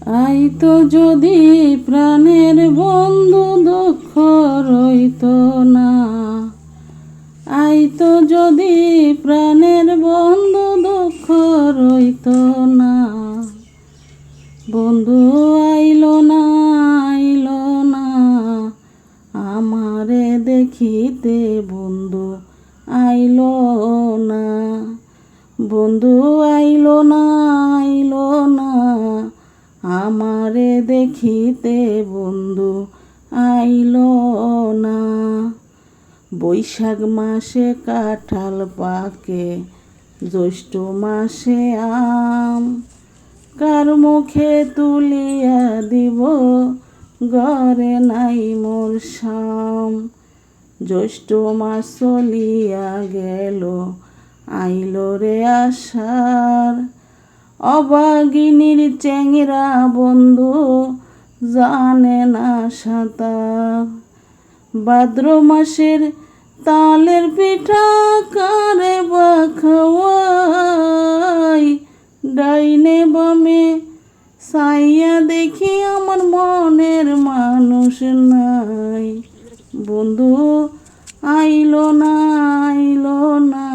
I তো যদি প্রাণের বন্ধু দুঃখ রইত না, আই তো যদি প্রাণের বন্ধু দুঃখ রইত না। বন্ধু আইল না আইল না, আমারে দেখিতে বন্ধু আইল না। বন্ধু আইলো না আইলো না আমারে দেখিতে বন্ধু আইলো না। বৈশাখ মাসে কাঁঠাল পাকে, জ্যৈষ্ঠ মাসে আম। কার মুখে তুলিয়া দিব, ঘরে নাই মোর শাম। জ্যৈষ্ঠ মাস চলিয়া গেল, আইল রে আষাঢ়। অবাগিনীর চেংরা বন্ধু জানে না সাঁতার ভাদ্র মাসের তালের পিঠা কারে বা খাওয়াই? ডাইনে বামে সাইয়া দেখি আমার মনের মানুষ নাই। বন্ধু আইলো না আইলো না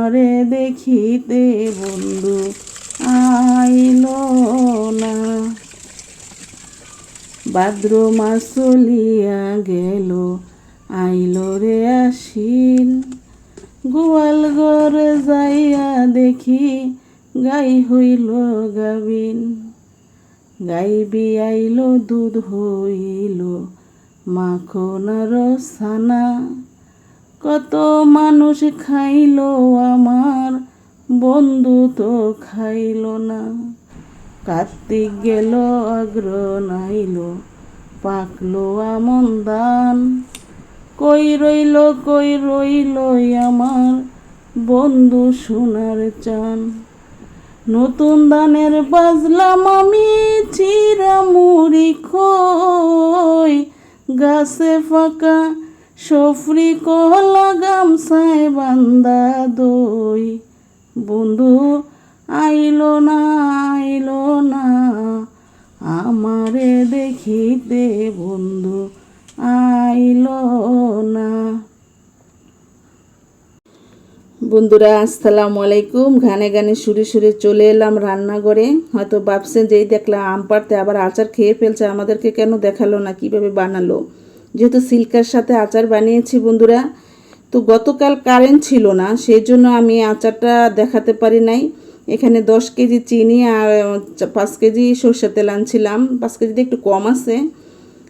আমারে দেখিতে বন্ধু আইল না। ভাদ্র মাস চলিয়া গেল, আইলো রে আশিন গোয়াল ঘরে যাইয়া দেখি গাই হইল গাবিন। গাই বিয়াইল দুধ হইল, মাখন আর সানা কত মানুষ খাইল আমার, বন্ধু তো খাইল না। কার্তিক গেল, অগ্র নাইল, পাকলো আমন দান। কই রইল কই রইল আমার বন্ধু সোনার চান। নতুন দানের বাজলাম আমি চিরা মুড়ি খই গাছে ফাঁকা সফরি কলা গামছায় বান্দা দই। বন্ধু, আইলো না আইলো না, আমারে দেখিতে বন্ধু, আইলো না। বন্ধুরা, আসসালামু আলাইকুম। গানে গানে সুরে সুরে চলে এলাম রান্নাঘরে। হয়তো ভাবছেন যেই দেখলাম, আম পাড়তে আবার আচার খেয়ে ফেলছে, আমাদেরকে কেন দেখাল না? কীভাবে বানালো? যেহেতু সিল্কার সাথে আচার বানিয়েছি বন্ধুরা, তো গতকাল কারেন্ট ছিল না সেই জন্য আমি আচারটা দেখাতে পারি নাই। এখানে দশ কেজি চিনি আর পাঁচ কেজি সর্ষের তেল আনছিলাম, পাঁচ কেজিতে একটু কম আছে।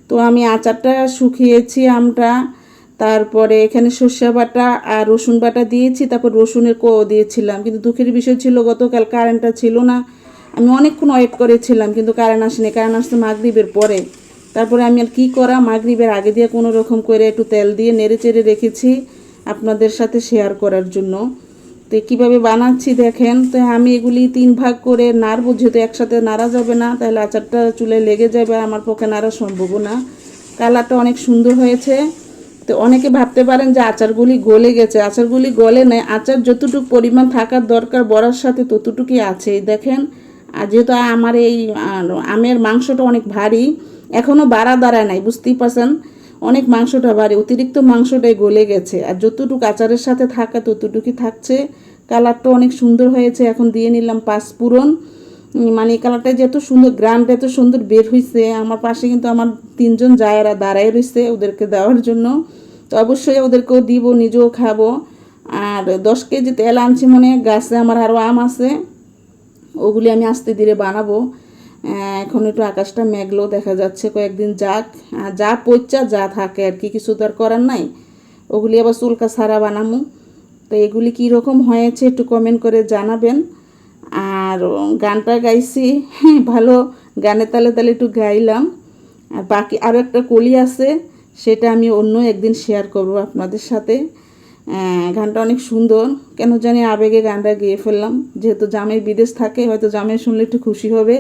তো আমি আচারটা শুকিয়েছি আমটা, তারপরে এখানে সর্ষে বাটা আর রসুন বাটা দিয়েছি, তারপর রসুনের কো দিয়েছিলাম। কিন্তু দুঃখের বিষয় ছিল, গতকাল কারেন্টটা ছিল না। আমি অনেকক্ষণ ওয়েট করেছিলাম, কিন্তু কারেন্ট আসেনি, কারেন্ট আসতে মাগরীবের পরে। তারপরে আমি আর কী করা? মাগরীবের আগে দিয়ে কোনো রকম করে একটু তেল দিয়ে নেড়ে চেড়ে রেখেছি আপনাদের সাথে শেয়ার করার জন্য। তো কীভাবে বানাচ্ছি দেখেন, তো আমি এগুলি তিন ভাগ করে নাড়বো, যেহেতু একসাথে নাড়া যাবে না, তাহলে আচারটা চুলে লেগে যাবে আমার পক্ষে নাড়া সম্ভব না। কালারটা অনেক সুন্দর হয়েছে। তো অনেকে ভাবতে পারেন যে আচারগুলি গলে গেছে। আচারগুলি গলে নেয় আচার যতটুকু পরিমাণ থাকার দরকার, বড়ার সাথে ততটুকুই আছে। দেখেন, আর যেহেতু আমার এই আমের মাংসটা অনেক ভারী এখনও বাড়া দাঁড়ায় নাই, বুঝতেই পারছেন? অনেক মাংসটা ভারী অতিরিক্ত মাংসটাই গলে গেছে। আর যতটুকু আচারের সাথে থাকা, ততটুকুই থাকছে। কালারটা অনেক সুন্দর হয়েছে, এখন দিয়ে নিলাম পাঁচপুরন মানে এই কালারটা যে এত সুন্দর, গ্রানটা এত সুন্দর বের হয়েছে আমার পাশে কিন্তু আমার তিনজন জায়েরা দাঁড়ায় রয়েছে ওদেরকে দেওয়ার জন্য। তো অবশ্যই ওদেরকেও দিব, নিজেও খাব। আর দশ কেজি তেল আনছি মনে গাছে আমার আরও আম আছে। ওগুলি আমি আস্তে ধীরে বানাবো। এখন একটু আকাশটা মেঘলো দেখা যাচ্ছে, কয়েকদিন যাক। যা পচা যা থাকে আর কি, কিছু তো আর করার নাই। ওগুলি আবার চুলকা সারা বানামো। তো এগুলি কী রকম হয়েছে একটু কমেন্ট করে জানাবেন। আর গানটা গাইছি ভালো। গানে তালে তালে একটু গাইলাম। আর বাকি আরও একটা কলি আছে, সেটা আমি অন্য একদিন শেয়ার করব আপনাদের সাথে। গানটা অনেক সুন্দর। কেন জানি আবেগে গানটা গেয়ে ফেললাম। যেহেতু জামাই বিদেশ থাকে, হয়তো জামে শুনলে একটু খুশি হবে।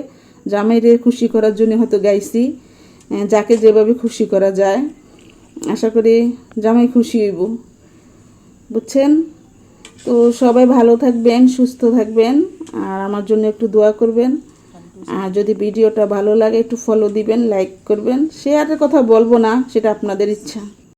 জামাইরে খুশি করার জন্য হয়তো গাইছি যাকে যেভাবে খুশি করা যায়। আশা করি জামাই খুশি হইব। বুঝছেন? তো সবাই ভালো থাকবেন, সুস্থ থাকবেন, আর আমার জন্য একটু দোয়া করবেন। আর যদি ভিডিওটা ভালো লাগে, একটু ফলো দিবেন লাইক করবেন। শেয়ারের কথা বলব না, সেটা আপনাদের ইচ্ছা।